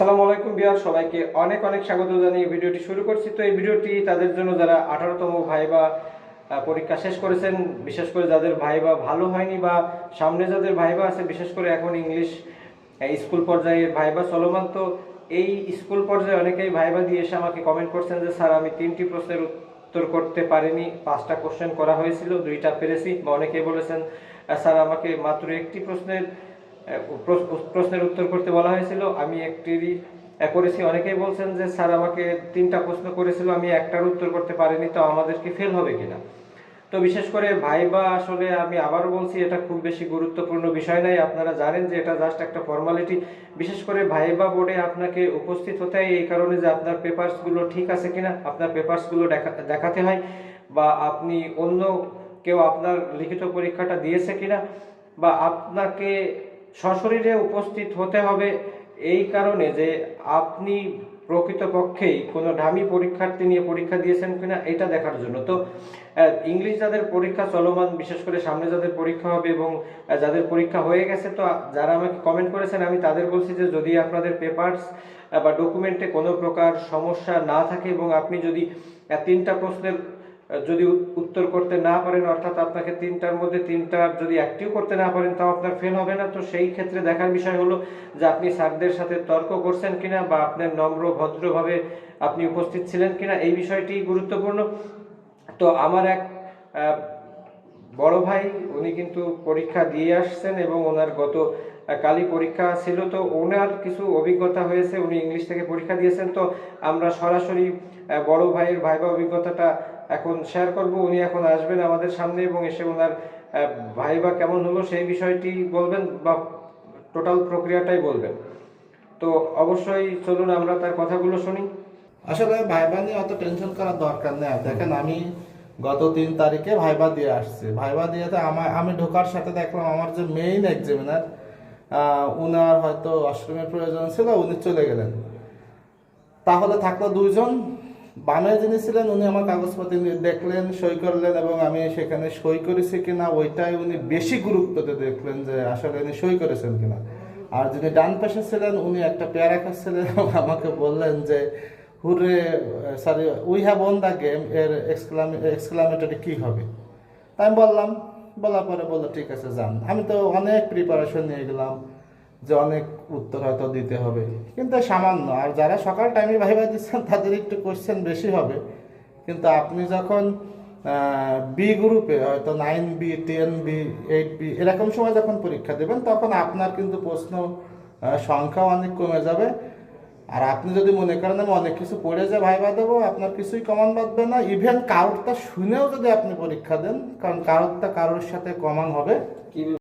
সবাইকে অনেক অনেক স্বাগত জানিয়ে ভিডিওটি শুরু করছি। তো এই ভিডিওটি তাদের জন্য যারা আঠারোতম ভাইবা পরীক্ষা শেষ করেছেন, বিশেষ করে যাদের ভাইবা ভালো হয়নি বা সামনে যাদের ভাইবা আছে, বিশেষ করে এখন ইংলিশ স্কুল পর্যায়ে ভাইবা চলমান, তো এই স্কুল পর্যায়ে অনেকেই ভাইবা দিয়ে এসে আমাকে কমেন্ট করছেন যে, স্যার, আমি তিনটি প্রশ্নের উত্তর করতে পারিনি। পাঁচটা কোশ্চেন করা হয়েছিল, দুইটা পেরেছি, বা অনেকেই বলেছেন স্যার, আমাকে মাত্র একটি প্রশ্নের প্রশ্নের উত্তর করতে বলা হয়েছিল, আমি একটিরই করেছি। অনেকেই বলছেন যে, স্যার, আমাকে তিনটা প্রশ্ন করেছিল, আমি একটার উত্তর করতে পারিনি, তো আমাদের কি ফেল হবে কিনা? তো বিশেষ করে ভাইবা আসলে আমি আবারও বলছি, এটা খুব বেশি গুরুত্বপূর্ণ বিষয় নাই আপনারা জানেন যে, এটা জাস্ট একটা ফর্মালিটি বিশেষ করে ভাইবা বোর্ডে আপনাকে উপস্থিত হতে হয় এই কারণে যে, আপনার পেপারসগুলো ঠিক আছে কিনা, আপনার পেপারসগুলো দেখা, দেখাতে হয়, বা আপনি অন্য কেউ আপনার লিখিত পরীক্ষাটা দিয়েছে কিনা, বা আপনাকে সশরীরে উপস্থিত হতে হবে এই কারণে যে আপনি প্রকৃতপক্ষেই কোনো ঢামি পরীক্ষার্থী নিয়ে পরীক্ষা দিয়েছেন কিনা এটা দেখার জন্য। তো ইংলিশ যাদের পরীক্ষা চলমান, বিশেষ করে সামনে যাদের পরীক্ষা হবে এবং যাদের পরীক্ষা হয়ে গেছে, তো যারা আমাকে কমেন্ট করেছেন, আমি তাদের বলছি যে যদি আপনাদের পেপারস বা ডকুমেন্টে কোনো প্রকার সমস্যা না থাকে এবং আপনি যদি তিনটা প্রশ্নের যদি উত্তর করতে না পারেন, অর্থাৎ আপনাকে তিনটার মধ্যে তিনটা যদি একটিও করতে না পারেন, তাও আপনার ফেল হবে না। তো সেই ক্ষেত্রে দেখার বিষয় হলো যে আপনি স্যারদের সাথে তর্ক করছেন কিনা বা আপনার নম্র, ভদ্রভাবে আপনি উপস্থিত ছিলেন কিনা, এই বিষয়টি গুরুত্বপূর্ণ। তো আমার এক বড় ভাই, উনি কিন্তু পরীক্ষা দিয়ে আসছেন এবং ওনার গত কালই পরীক্ষা ছিল, তো ওনার কিছু অভিজ্ঞতা হয়েছে, উনি ইংলিশ থেকে পরীক্ষা দিয়েছেন, তো আমরা সরাসরি বড় ভাইয়ের ভাইবা অভিজ্ঞতাটা এখন শেয়ার করব। উনি এখন আসবেন আমাদের সামনে এবং এসে ওনার ভাইবা কেমন হলো সেই বিষয়টি বলবেন বা টোটাল প্রক্রিয়াটাই বলবেন। তো অবশ্যই চলুন আমরা তার কথাগুলো শুনি। আসলে ভাইবা নিয়ে অত টেনশন করার দরকার নেই। দেখেন, আমি গত তিন তারিখে ভাইবা দিয়ে আসছি। ভাইবা দিয়ে আমার আমি ঢোকার সাথে দেখলাম আমার যে মেইন এক্সামিনার উনার হয়তো অষ্টমের প্রয়োজন ছিল, উনি চলে গেলেন। তাহলে থাকল দুইজন। বামে যিনি ছিলেন, উনি আমার কাগজপত্র দেখলেন, সই করলেন এবং আমি সেখানে সই করেছি কিনা, ওইটাই উনি বেশি গুরুত্ব দিয়ে দেখলেন যে আসলে উনি সই করেছেন কিনা। আর যিনি ডান পাশে ছিলেন, উনি একটা পেয়ারা খাচ্ছিলেন এবং আমাকে বললেন যে hooray sorry we have won the game এর এক্সক্লামেটরি কী হবে? তাই আমি বললাম বলার পরে বলল ঠিক আছে যান। আমি তো অনেক প্রিপারেশন নিয়ে গেলাম যে অনেক উত্তর হয়তো দিতে হবে। কিন্তু সামান্য আর যারা সকাল টাইমে ভাইবা দিচ্ছেন তাদের একটু কোশ্চেন বেশি হবে। কিন্তু আপনি যখন বি গ্রুপে হয়তো nine B ten B eight B এরকম সময় যখন পরীক্ষা দেবেন তখন আপনার কিন্তু প্রশ্ন আহ, সংখ্যাও অনেক কমে যাবে। আর আপনি যদি মনে করেন আমি অনেক কিছু পড়ে যে ভাইবা দেবো, আপনার কিছুই কমান বাঁধবে না। ইভেন কারোরটা শুনেও যদি আপনি পরীক্ষা দেন, কারণ কারোরটা কারোর সাথে কমান হবে। কি